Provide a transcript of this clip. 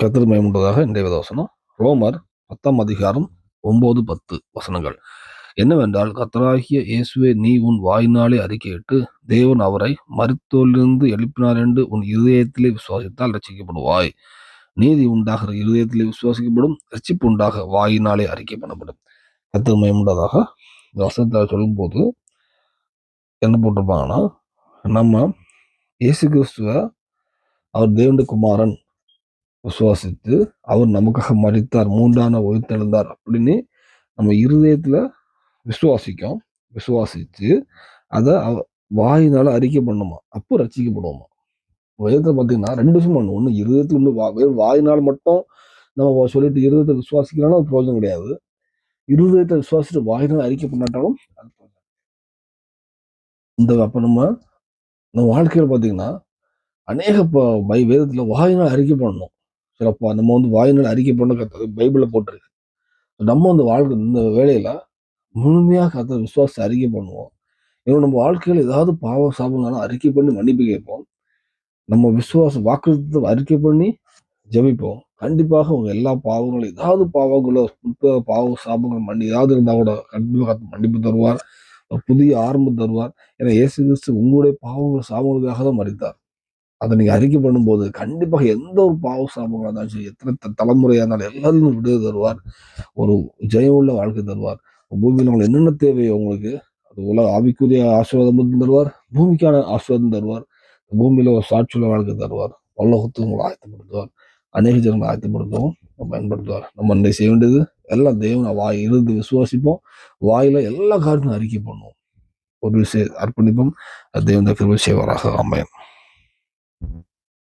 கர்த்தர் மயமுண்டதாக இன்றைய வசனம். ரோமர் பத்தாம் அதிகாரம் ஒன்பது பத்து வசனங்கள். என்னவென்றால் கத்தராகிய இயேசுவே நீ உன் வாயினாலே அறிக்கையிட்டு தேவன் அவரை மருத்துவிலிருந்து எழுப்பினார் என்று உன் இருதயத்திலே விசுவாசித்தால் ரசிக்கப்படுவாய் நீதி உண்டாகிற இருதயத்திலே விசுவாசிக்கப்படும் ரசிப்பு உண்டாக வாயினாலே அறிக்கை பண்ணப்படும் கர்த்தர் மயமுண்டதாக இந்த வசனத்தை சொல்லும்போது என்ன போட்டிருப்பாங்கன்னா நம்ம இயேசு கிறிஸ்துவ அவர் தேவனுடைய குமாரன் விசுவாசித்து அவர் நமக்காக மறித்தார் மூன்றான உயிர்த்தெழுந்தார் அப்படின்னு நம்ம இருதயத்தில் விசுவாசிக்கும். விசுவாசித்து அதை அவ- வாயினால அறிக்கை பண்ணுமா? அப்போ ரட்சிக்கப்படுவோமா? வேதத்தை பார்த்தீங்கன்னா ரெண்டு விஷயம் பண்ணும் ஒன்று இருதயத்தில் ஒன்று வா வெறும் வாயினால் மட்டும் நம்ம சொல்லிட்டு இருதயத்தை விசுவாசிக்கிறாலும் அது பிரயோஜனம் கிடையாது. இருதயத்தை விசுவாசிட்டு வாயினால் அறிக்கை பண்ணாட்டாலும் அது இந்த அப்போ நம்ம நம்ம வாழ்க்கையில் பார்த்தீங்கன்னா அநேக ப- பை வேதத்தில் வாயினால் அறிக்கை பண்ணணும். சிறப்பாக நம்ம வந்து வாயினால் அறிக்கை பண்ண கத்த பைபிளில் போட்டிருக்கு. நம்ம வந்து வாழ்க்கை இந்த வேலையில் முழுமையாக கத்த விசுவாசத்தை அறிக்கை பண்ணுவோம். ஏன்னா நம்ம வாழ்க்கையில் ஏதாவது பாவ சாபங்களாலும் அறிக்கை பண்ணி மன்னிப்பு கேட்போம். நம்ம விசுவாச வாக்குறுத்தத்தை அறிக்கை பண்ணி ஜபிப்போம். கண்டிப்பாக அவங்க எல்லா பாவங்களும் ஏதாவது பாவங்களோ பாவ சாபங்கள் மண்ணி ஏதாவது இருந்தால் கூட கண்டிப்பாக மன்னிப்பு தருவார். புதிய ஆரம்பம் தருவார். ஏன்னா இயேசு கிறிஸ்து உங்களுடைய பாவங்கள் சாபங்களுக்காக தான் மறித்தார் அதை நீங்க அறிக்கை பண்ணும்போது கண்டிப்பாக எந்த ஒரு பாவ சாபங்களாக இருந்தாலும் சரி எத்தனை தலைமுறையாக இருந்தாலும் எல்லாருமே விடுதலை தருவார். ஒரு ஜெயமுள்ள வாழ்க்கை தருவார். பூமியில் உங்களுக்கு என்னென்ன தேவையோ உங்களுக்கு அது உலக ஆவிக்குரிய ஆசீர்வாதம் தருவார். பூமிக்கான ஆசீர்வாதம் தருவார். பூமியில் ஒரு சாட்சியுள்ள வாழ்க்கை தருவார். பல்லோகத்துக்கு உங்களை ஆயத்தப்படுத்துவார். அநேக ஜனங்களை ஆயத்தப்படுத்தவும். நம்ம பயன்படுத்துவார். நம்ம இன்னைக்கு செய்ய வேண்டியது எல்லாம் தேவனை வாய் இருந்து விசுவாசிப்போம். வாயில எல்லா காரியத்தையும் அறிக்கை பண்ணுவோம். ஒரு விஷயம் அர்ப்பணிப்போம். தெய்வந்த தேவன் கிருபை செய்வாராக. அமையும் Mm-hmm.